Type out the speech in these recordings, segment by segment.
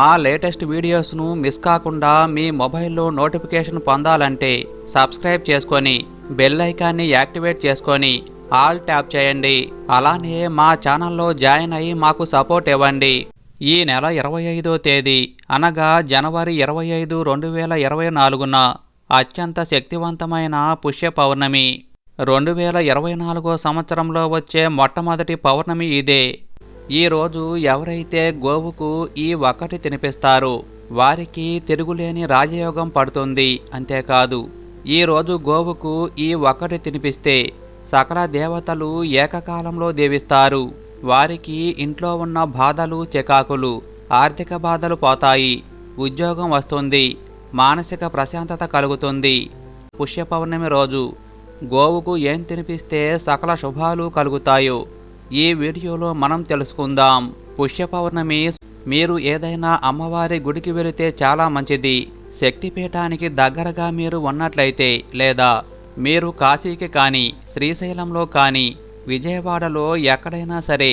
మా latest వీడియోస్ను miss కాకుండా మీ మొబైల్లో నోటిఫికేషన్ పొందాలంటే సబ్స్క్రైబ్ చేసుకొని బెల్ ఐకాన్ని యాక్టివేట్ చేసుకొని ఆల్ ట్యాప్ చేయండి. అలానే మా ఛానల్లో జాయిన్ అయ్యి మాకు సపోర్ట్ ఇవ్వండి. ఈ నెల ఇరవై ఐదో తేదీ అనగా జనవరి ఇరవై ఐదు రెండు వేల ఇరవై నాలుగున అత్యంత శక్తివంతమైన పుష్య పౌర్ణమి. రెండు వేల ఇరవై నాలుగో సంవత్సరంలో వచ్చే మొట్టమొదటి పౌర్ణమి ఇదే. ఈ రోజు ఎవరైతే గోవుకు ఈ ఒక్కటి తినిపిస్తారో వారికి తిరుగులేని రాజయోగం పడుతుంది. అంతేకాదు ఈ రోజు గోవుకు ఈ ఒకటి తినిపిస్తే సకల దేవతలు ఏకకాలంలో దేవిస్తారు. వారికి ఇంట్లో ఉన్న బాధలు చికాకులు ఆర్థిక బాధలు పోతాయి. ఉద్యోగం వస్తుంది మానసిక ప్రశాంతత కలుగుతుంది. పుష్య పౌర్ణమి రోజు గోవుకు ఏం తినిపిస్తే సకల శుభాలు కలుగుతాయో ఈ వీడియోలో మనం తెలుసుకుందాం. పుష్య పౌర్ణమి మీరు ఏదైనా అమ్మవారి గుడికి వెళితే చాలా మంచిది. శక్తిపీఠానికి దగ్గరగా మీరు ఉన్నట్లయితే లేదా మీరు కాశీకి కానీ శ్రీశైలంలో కానీ విజయవాడలో ఎక్కడైనా సరే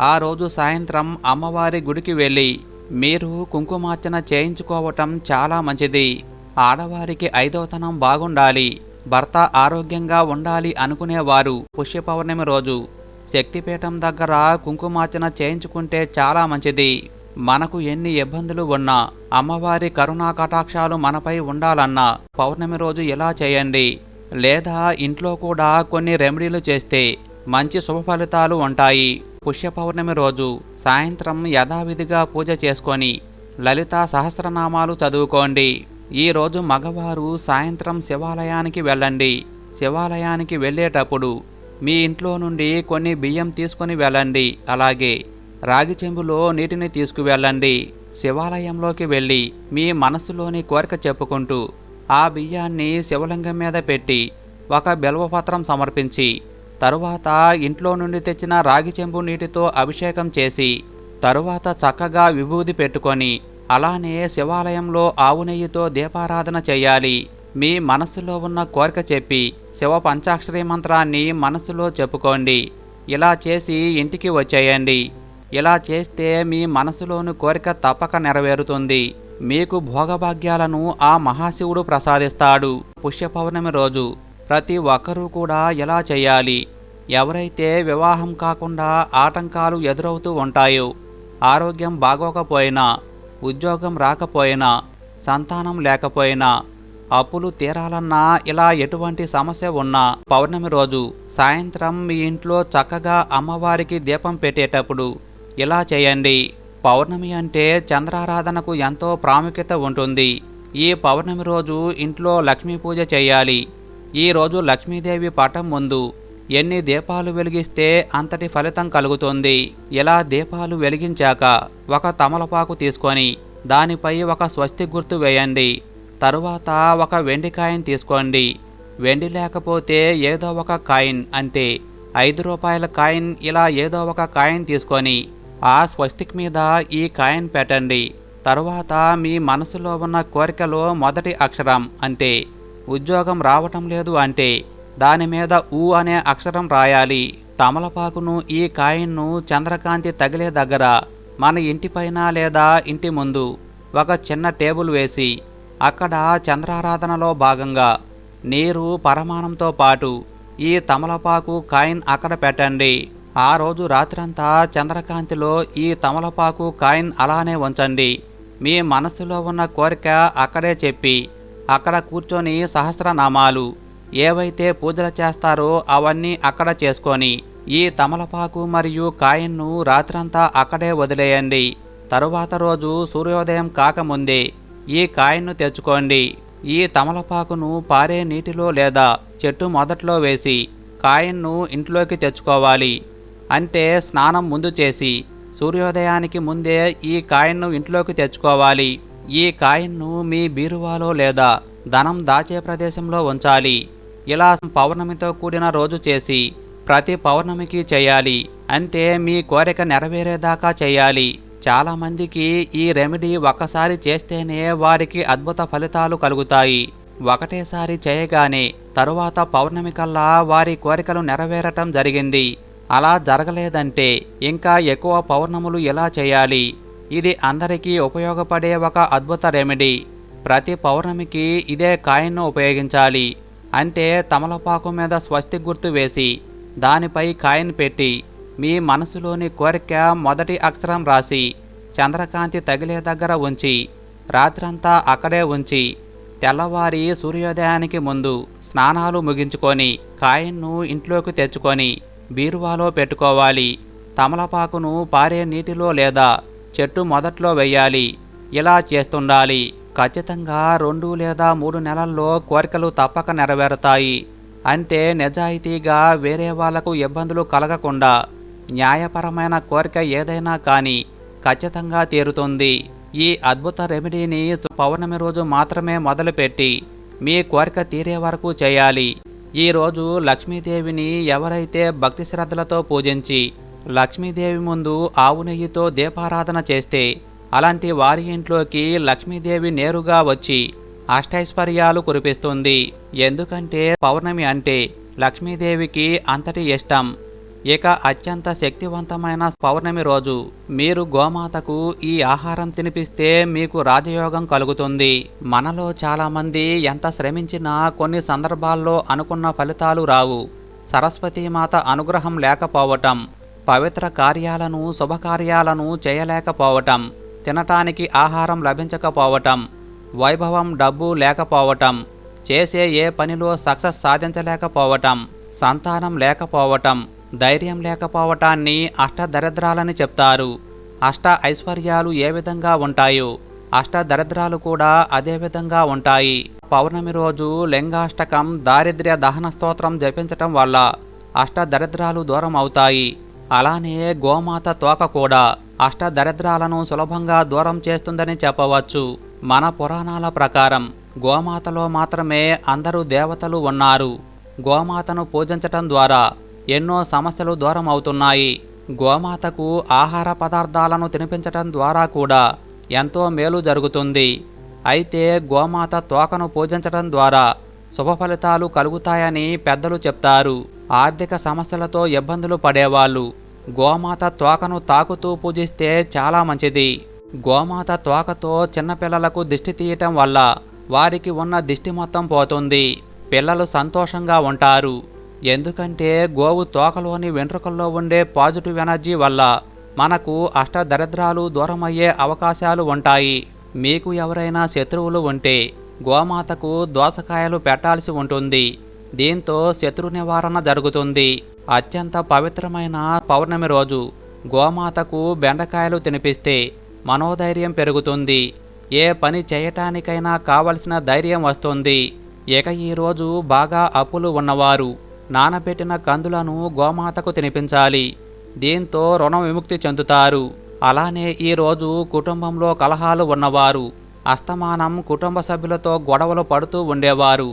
ఆ రోజు సాయంత్రం అమ్మవారి గుడికి వెళ్ళి మీరు కుంకుమార్చన చేయించుకోవటం చాలా మంచిది. ఆడవారికి ఐదవతనం బాగుండాలి. భర్త ఆరోగ్యంగా ఉండాలి అనుకునేవారు పుష్య పౌర్ణమి రోజు. శక్తిపీఠం దగ్గర కుంకుమార్చన చేయించుకుంటే చాలా మంచిది. మనకు ఎన్ని ఇబ్బందులు ఉన్నా అమ్మవారి కరుణా కటాక్షాలు మనపై ఉండాలన్నా పౌర్ణమి రోజు ఇలా చేయండి. లేదా ఇంట్లో కూడా కొన్ని రెమెడీలు చేస్తే మంచి శుభ ఫలితాలు ఉంటాయి. పుష్య పౌర్ణమి రోజు సాయంత్రం యథావిధిగా పూజ చేసుకొని లలిత సహస్రనామాలు చదువుకోండి. ఈ రోజు మగవారు సాయంత్రం శివాలయానికి వెళ్ళండి. శివాలయానికి వెళ్ళేటప్పుడు మీ ఇంట్లో నుండి కొన్ని బియ్యం తీసుకొని వెళ్ళండి. అలాగే రాగి చెంబులో నీటిని తీసుకువెళ్ళండి. శివాలయంలోకి వెళ్ళి మీ మనసులోని కోరిక చెప్పుకుంటూ ఆ బియ్యాన్ని శివలింగం మీద పెట్టి ఒక బెల్వపత్రం సమర్పించి తరువాత ఇంట్లో నుండి తెచ్చిన రాగి చెంబు నీటితో అభిషేకం చేసి తరువాత చక్కగా విభూది పెట్టుకొని అలానే శివాలయంలో ఆవు నెయ్యితో దీపారాధన చేయాలి. మీ మనస్సులో ఉన్న కోరిక చెప్పి శివ పంచాక్షరి మంత్రాన్ని మనసులో చెప్పుకోండి. ఇలా చేసి ఇంటికి వచ్చేయండి. ఇలా చేస్తే మీ మనసులోని కోరిక తప్పక నెరవేరుతుంది. మీకు భోగభాగ్యాలను ఆ మహాశివుడు ప్రసాదిస్తాడు. పుష్య పౌర్ణమి రోజు ప్రతి ఒక్కరూ కూడా ఎలా చేయాలి. ఎవరైతే వివాహం కాకుండా ఆటంకాలు ఎదురవుతూ ఉంటాయో ఆరోగ్యం బాగోకపోయినా ఉద్యోగం రాకపోయినా సంతానం లేకపోయినా అప్పులు తీరాలన్నా ఇలా ఎటువంటి సమస్య ఉన్నా పౌర్ణమి రోజు సాయంత్రం మీ ఇంట్లో చక్కగా అమ్మవారికి దీపం పెట్టేటప్పుడు ఇలా చేయండి. పౌర్ణమి అంటే చంద్రారాధనకు ఎంతో ప్రాముఖ్యత ఉంటుంది. ఈ పౌర్ణమి రోజు ఇంట్లో లక్ష్మీ పూజ చేయాలి. ఈ రోజు లక్ష్మీదేవి పటం ముందు ఎన్ని దీపాలు వెలిగిస్తే అంతటి ఫలితం కలుగుతుంది. ఇలా దీపాలు వెలిగించాక ఒక తమలపాకు తీసుకొని దానిపై ఒక స్వస్తి గుర్తు వేయండి. తరువాత ఒక వెండి కాయిన్ తీసుకోండి. వెండి లేకపోతే ఏదో ఒక కాయిన్ అంటే ఐదు రూపాయల కాయిన్ ఇలా ఏదో ఒక కాయిన్ తీసుకొని ఆ స్వస్తిక్ మీద ఈ కాయిన్ పెట్టండి. తరువాత మీ మనసులో ఉన్న కోరికలో మొదటి అక్షరం అంటే ఉద్యోగం రావటం లేదు అంటే దాని మీద ఊ అనే అక్షరం రాయాలి. తమలపాకును ఈ కాయిన్ను చంద్రకాంతి తగిలే దగ్గర మన ఇంటిపైన లేదా ఇంటి ముందు ఒక చిన్న టేబుల్ వేసి అక్కడ చంద్రారాధనలో భాగంగా నీరు పరమాణంతో పాటు ఈ తమలపాకు కాయిన్ అక్కడ పెట్టండి. ఆ రోజు రాత్రంతా చంద్రకాంతిలో ఈ తమలపాకు కాయిన్ అలానే ఉంచండి. మీ మనసులో ఉన్న కోరిక అక్కడే చెప్పి అక్కడ కూర్చొని సహస్రనామాలు ఏవైతే పూజలు చేస్తారో అవన్నీ అక్కడ చేసుకొని ఈ తమలపాకు మరియు కాయిన్ను రాత్రంతా అక్కడే వదిలేయండి. తరువాత రోజు సూర్యోదయం కాకముందే ఈ కాయిన్ను తెచ్చుకోండి. ఈ తమలపాకును పారే నీటిలో లేదా చెట్టు మొదట్లో వేసి కాయిన్ను ఇంట్లోకి తెచ్చుకోవాలి. అంటే స్నానం ముందు చేసి సూర్యోదయానికి ముందే ఈ కాయిన్ను ఇంట్లోకి తెచ్చుకోవాలి. ఈ కాయిన్ను మీ బీరువాలో లేదా ధనం దాచే ప్రదేశంలో ఉంచాలి. ఇలా పౌర్ణమితో కూడిన రోజు చేసి ప్రతి పౌర్ణమికి చేయాలి. అంటే మీ కోరిక నెరవేరేదాకా చేయాలి. చాలామందికి ఈ రెమెడీ ఒక్కసారి చేస్తేనే వారికి అద్భుత ఫలితాలు కలుగుతాయి. ఒకటేసారి చేయగానే తరువాత పౌర్ణమి కల్లా వారి కోరికలు నెరవేరటం జరిగింది. అలా జరగలేదంటే ఇంకా ఎక్కువ పౌర్ణములు ఎలా చేయాలి? ఇది అందరికీ ఉపయోగపడే ఒక అద్భుత రెమెడీ. ప్రతి పౌర్ణమికి ఇదే కాయిన్ను ఉపయోగించాలి. అంటే తమలపాకు మీద స్వస్తి గుర్తు వేసి దానిపై కాయిన్ పెట్టి మీ మనసులోని కోరిక మొదటి అక్షరం రాసి చంద్రకాంతి తగిలే దగ్గర ఉంచి రాత్రంతా అక్కడే ఉంచి తెల్లవారి సూర్యోదయానికి ముందు స్నానాలు ముగించుకొని కాయన్ను ఇంట్లోకి తెచ్చుకొని బీరువాలో పెట్టుకోవాలి. తమలపాకును పారే నీటిలో లేదా చెట్టు మొదట్లో వెయ్యాలి. ఇలా చేస్తుండాలి. ఖచ్చితంగా రెండు లేదా మూడు నెలల్లో కోరికలు తప్పక నెరవేరుతాయి. అంటే నిజాయితీగా వేరే వాళ్ళకు ఇబ్బందులు కలగకుండా న్యాయపరమైన కోరిక ఏదైనా కానీ ఖచ్చితంగా తీరుతుంది. ఈ అద్భుత రెమెడీని పౌర్ణమి రోజు మాత్రమే మొదలుపెట్టి మీ కోరిక తీరే వరకు చేయాలి. ఈరోజు లక్ష్మీదేవిని ఎవరైతే భక్తి శ్రద్ధలతో పూజించి లక్ష్మీదేవి ముందు ఆవు నెయ్యితో దీపారాధన చేస్తే అలాంటి వారి ఇంట్లోకి లక్ష్మీదేవి నేరుగా వచ్చి అష్టైశ్వర్యాలు కురిపిస్తుంది. ఎందుకంటే పౌర్ణమి అంటే లక్ష్మీదేవికి అంతటి ఇష్టం. ఇక అత్యంత శక్తివంతమైన పౌర్ణమి రోజు. మీరు గోమాతకు ఈ ఆహారం తినిపిస్తే మీకు రాజయోగం కలుగుతుంది. మనలో చాలామంది ఎంత శ్రమించినా కొన్ని సందర్భాల్లో అనుకున్న ఫలితాలు రావు. సరస్వతీమాత అనుగ్రహం లేకపోవటం పవిత్ర కార్యాలను శుభకార్యాలను చేయలేకపోవటం తినటానికి ఆహారం లభించకపోవటం వైభవం డబ్బు లేకపోవటం చేసే ఏ పనిలో సక్సెస్ సాధించలేకపోవటం సంతానం లేకపోవటం ధైర్యం లేకపోవటాన్ని అష్టదరిద్రాలని చెప్తారు. అష్ట ఐశ్వర్యాలు ఏ విధంగా ఉంటాయో అష్టదరిద్రాలు కూడా అదే విధంగా ఉంటాయి. పౌర్ణమి రోజు లింగాష్టకం దారిద్ర్య దహన స్తోత్రం జపించటం వల్ల అష్టదరిద్రాలు దూరం అవుతాయి. అలానే గోమాత తోక కూడా అష్టదరిద్రాలను సులభంగా దూరం చేస్తుందని చెప్పవచ్చు. మన పురాణాల ప్రకారం గోమాతలో మాత్రమే అందరూ దేవతలు ఉన్నారు. గోమాతను పూజించటం ద్వారా ఎన్నో సమస్యలు దూరం అవుతున్నాయి గోమాతకు ఆహార పదార్థాలను తినిపించటం ద్వారా కూడా ఎంతో మేలు జరుగుతుంది. అయితే గోమాత తోకను పూజించటం ద్వారా శుభ ఫలితాలు కలుగుతాయని పెద్దలు చెప్తారు. ఆర్థిక సమస్యలతో ఇబ్బందులు పడేవాళ్ళు. గోమాత తోకను తాకుతూ పూజిస్తే చాలా మంచిది. గోమాత తోకతో చిన్నపిల్లలకు దిష్టి తీయటం వల్ల వారికి ఉన్న దిష్టి మొత్తం పోతుంది. పిల్లలు సంతోషంగా ఉంటారు. ఎందుకంటే గోవు తోకలోని వెంట్రుకల్లో ఉండే పాజిటివ్ ఎనర్జీ వల్ల మనకు అష్టదరిద్రాలు దూరమయ్యే అవకాశాలు ఉంటాయి. మీకు ఎవరైనా శత్రువులు ఉంటే గోమాతకు దోసకాయలు పెట్టాల్సి ఉంటుంది. దీంతో శత్రు నివారణ జరుగుతుంది. అత్యంత పవిత్రమైన పౌర్ణమి రోజు గోమాతకు బెండకాయలు తినిపిస్తే మనోధైర్యం పెరుగుతుంది. ఏ పని చేయటానికైనా కావలసిన ధైర్యం వస్తుంది. ఇక ఈరోజు బాగా అప్పులు ఉన్నవారు నానబెట్టిన కందులను గోమాతకు తినిపించాలి. దీంతో రుణ విముక్తి చెందుతారు. అలానే ఈరోజు కుటుంబంలో కలహాలు ఉన్నవారు అస్తమానం కుటుంబ సభ్యులతో గొడవలు పడుతూ ఉండేవారు.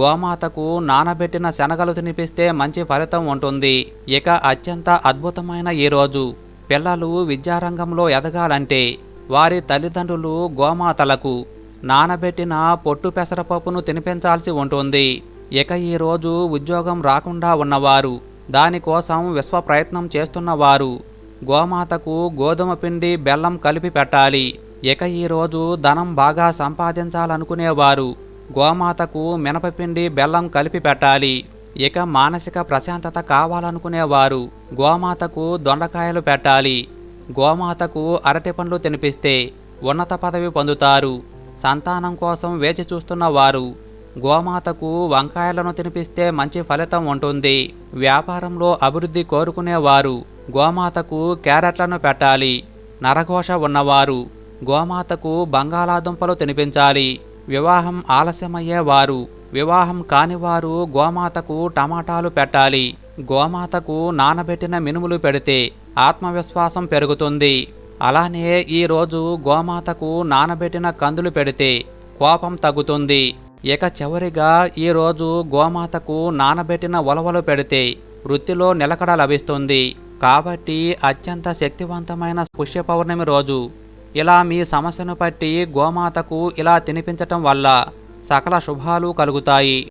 గోమాతకు నానబెట్టిన శనగలు తినిపిస్తే మంచి ఫలితం ఉంటుంది. ఇక అత్యంత అద్భుతమైన ఈ రోజు. పిల్లలు విద్యారంగంలో ఎదగాలంటే వారి తల్లిదండ్రులు గోమాతలకు నానబెట్టిన పొట్టు పెసరపప్పును తినిపించాల్సి ఉంటుంది. ఇక ఈ రోజు ఉద్యోగం రాకుండా ఉన్నవారు దానికోసం విశ్వ ప్రయత్నం చేస్తున్నవారు గోమాతకు గోధుమ పిండి బెల్లం కలిపి పెట్టాలి. ఇక ఈ రోజు ధనం బాగా సంపాదించాలనుకునేవారు గోమాతకు మినపపిండి బెల్లం కలిపి పెట్టాలి. ఇక మానసిక ప్రశాంతత కావాలనుకునేవారు గోమాతకు దొండకాయలు పెట్టాలి. గోమాతకు అరటి పండ్లు తినిపిస్తే ఉన్నత పదవి పొందుతారు. సంతానం కోసం వేచి చూస్తున్నవారు గోమాతకు వంకాయలను తినిపిస్తే మంచి ఫలితం ఉంటుంది. వ్యాపారంలో అభివృద్ధి కోరుకునేవారు. గోమాతకు క్యారెట్లను పెట్టాలి. నరఘోష ఉన్నవారు. గోమాతకు బంగాళాదుంపలు తినిపించాలి. వివాహం ఆలస్యమయ్యేవారు. వివాహం కానివారు గోమాతకు టమాటాలు పెట్టాలి. గోమాతకు నానబెట్టిన మినుములు పెడితే ఆత్మవిశ్వాసం పెరుగుతుంది. అలానే ఈ రోజు గోమాతకు నానబెట్టిన కందులు పెడితే కోపం తగ్గుతుంది. ఇక చివరిగా ఈ రోజు గోమాతకు నానబెట్టిన ఉలవలు పెడితే వృత్తిలో నిలకడ లభిస్తుంది. కాబట్టి అత్యంత శక్తివంతమైన పుష్య పౌర్ణమి రోజు. ఇలా మీ సమస్యను బట్టి గోమాతకు ఇలా తినిపించటం వల్ల సకల శుభాలు కలుగుతాయి.